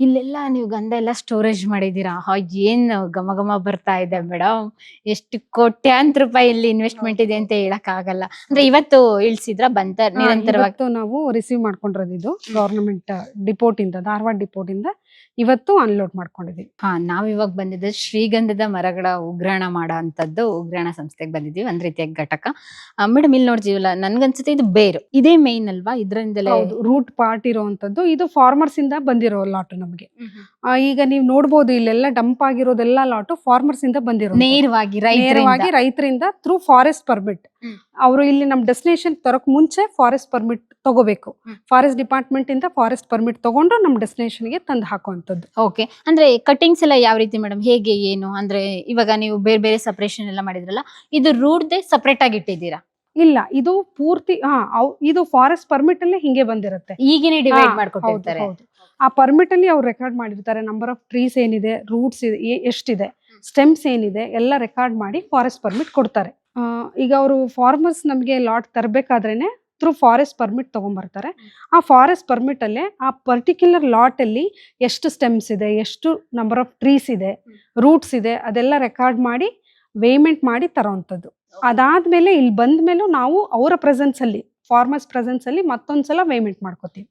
ಇಲ್ಲೆಲ್ಲ ನೀವು ಗಂಧ ಎಲ್ಲ ಸ್ಟೋರೇಜ್ ಮಾಡಿದೀರಾ ಹಾ, ಏನ್ ಘಮ ಘಮ ಬರ್ತಾ ಇದೆ ಮೇಡಮ್ ಎಷ್ಟು ಕೋಟ್ಯಾಂತರ ರೂಪಾಯಿ ಇಲ್ಲಿ ಇನ್ವೆಸ್ಟ್ಮೆಂಟ್ ಇದೆ ಅಂತ ಹೇಳಕ್ ಆಗಲ್ಲ ಅಂದ್ರೆ ಇವತ್ತು ಇಳ್ಸಿದ್ರ ಬಂತ ನಿರಂತರವಾಗಿ? ನಾವು ರಿಸೀವ್ ಮಾಡ್ಕೊಂಡಿರೋದು ಇದು ಗವರ್ನಮೆಂಟ್ ಡಿಪೋರ್ಟ್ ಇಂದ ಧಾರವಾಡ ಡಿಪೋರ್ಟ್ ಇಂದ ಇವತ್ತು ಅನ್ಲೋಡ್ ಮಾಡ್ಕೊಂಡಿದೀವಿ ಹಾ ನಾವ್ ಇವಾಗ ಬಂದಿದ್ದ ಶ್ರೀಗಂಧದ ಮರಗಳ ಉಗ್ರಾಣ ಮಾಡೋ ಅಂತದ್ದು ಉಗ್ರಾಣ ಸಂಸ್ಥೆಗೆ ಬಂದಿದೀವಿ ಒಂದ್ ರೀತಿಯ ಘಟಕ. ಮೇಡಮ್ ಇಲ್ಲಿ ನೋಡ್ತೀವಲ್ಲ ನನ್ಗನ್ಸುತ್ತೆ ಇದು ಬೇರು. ಇದೇ ಮೇನ್ ಅಲ್ವಾ? ಇದ್ರಿಂದಲೇ ರೂಟ್ ಪಾರ್ಟ್ ಇರುವಂತದ್ದು ಇದು ಫಾರ್ಮರ್ಸ್ ಇಂದ ಬಂದಿರೋ ಲಾಟ್ ನಮಗೆ. ಈಗ ನೀವು ನೋಡ್ಬೋದು ಇಲ್ಲೆಲ್ಲ ಡಂಪ್ ಆಗಿರೋದೆಲ್ಲ ಲಾಟು ಫಾರ್ಮರ್ಸ್ ಇಂದ ಬಂದಿರೋ ನೇರವಾಗಿ ನೇರವಾಗಿ ರೈತರಿಂದ ತ್ರೂ ಥ್ರೂ ಫಾರೆಸ್ಟ್ ಪರ್ಮಿಟ್. ಅವರು ಇಲ್ಲಿ ನಮ್ ಡೆಸ್ಟಿನೇಷನ್ ತರಕ್ ಮುಂಚೆ ಫಾರೆಸ್ಟ್ ಪರ್ಮಿಟ್ ತಗೋಬೇಕು. ಫಾರೆಸ್ಟ್ ಡಿಪಾರ್ಟ್ಮೆಂಟ್ ಇಂದ ಫಾರೆಸ್ಟ್ ಪರ್ಮಿಟ್ ತಗೊಂಡು ನಮ್ ಡೆಸ್ಟಿನೇಷನ್ಗೆ ತಂದು ಹಾಕುವಂತದ್ದು ಓಕೆ ಅಂದ್ರೆ ಕಟಿಂಗ್ಸ್ ಎಲ್ಲ ಯಾವ ರೀತಿ ಮೇಡಮ್ ಹೇಗೆ ಏನು? ಅಂದ್ರೆ ಇವಾಗ ನೀವು ಬೇರೆ ಬೇರೆ ಸಪರೇಷನ್ ಎಲ್ಲ ಮಾಡಿದ್ರಲ್ಲ ಇದು ರೂಟ್ದೆ ಸಪರೇಟ್ ಆಗಿ ಇಟ್ಟಿದ್ದೀರಾ? ಇಲ್ಲ ಇದು ಪೂರ್ತಿ ಹಾ ಇದು ಫಾರೆಸ್ಟ್ ಪರ್ಮಿಟ್ ಅಲ್ಲಿ ಹಿಂಗೆ ಬಂದಿರುತ್ತೆ. ಈಗಿನೇ ಡಿವೈಡ್ ಮಾಡ್ಕೊಟ್ಟಿರ್ತಾರೆ. ಆ ಪರ್ಮಿಟ್ ಅಲ್ಲಿ ಅವ್ರು ರೆಕಾರ್ಡ್ ಮಾಡಿರ್ತಾರೆ ನಂಬರ್ ಆಫ್ ಟ್ರೀಸ್ ಏನಿದೆ ರೂಟ್ಸ್ ಎಷ್ಟಿದೆ ಸ್ಟೆಮ್ಸ್ ಏನಿದೆ ಎಲ್ಲ ರೆಕಾರ್ಡ್ ಮಾಡಿ ಫಾರೆಸ್ಟ್ ಪರ್ಮಿಟ್ ಕೊಡ್ತಾರೆ. ಈಗ ಅವರು ಫಾರ್ಮರ್ಸ್ ನಮಗೆ ಲಾಟ್ ತರಬೇಕಾದ್ರೇನೆ ಥ್ರೂ ಫಾರೆಸ್ಟ್ ಪರ್ಮಿಟ್ ತಗೊಂಡ್ಬರ್ತಾರೆ ಆ ಫಾರೆಸ್ಟ್ ಪರ್ಮಿಟ್ ಅಲ್ಲೇ ಆ ಪರ್ಟಿಕ್ಯುಲರ್ ಲಾಟ್ ಅಲ್ಲಿ ಎಷ್ಟು ಸ್ಟೆಮ್ಸ್ ಇದೆ ಎಷ್ಟು ನಂಬರ್ ಆಫ್ ಟ್ರೀಸ್ ಇದೆ ರೂಟ್ಸ್ ಇದೆ ಅದೆಲ್ಲ ರೆಕಾರ್ಡ್ ಮಾಡಿ ವೇಮೆಂಟ್ ಮಾಡಿ ತರೋವಂಥದ್ದು ಅದಾದ್ಮೇಲೆ ಇಲ್ಲಿ ಬಂದ್ಮೇಲೂ ನಾವು ಅವರ ಪ್ರೆಸೆನ್ಸ್ ಅಲ್ಲಿ ಫಾರ್ಮರ್ಸ್ ಪ್ರೆಸೆನ್ಸ್ ಅಲ್ಲಿ ಮತ್ತೊಂದ್ಸಲ ವೇಮೆಂಟ್ ಮಾಡ್ಕೋತೀವಿ.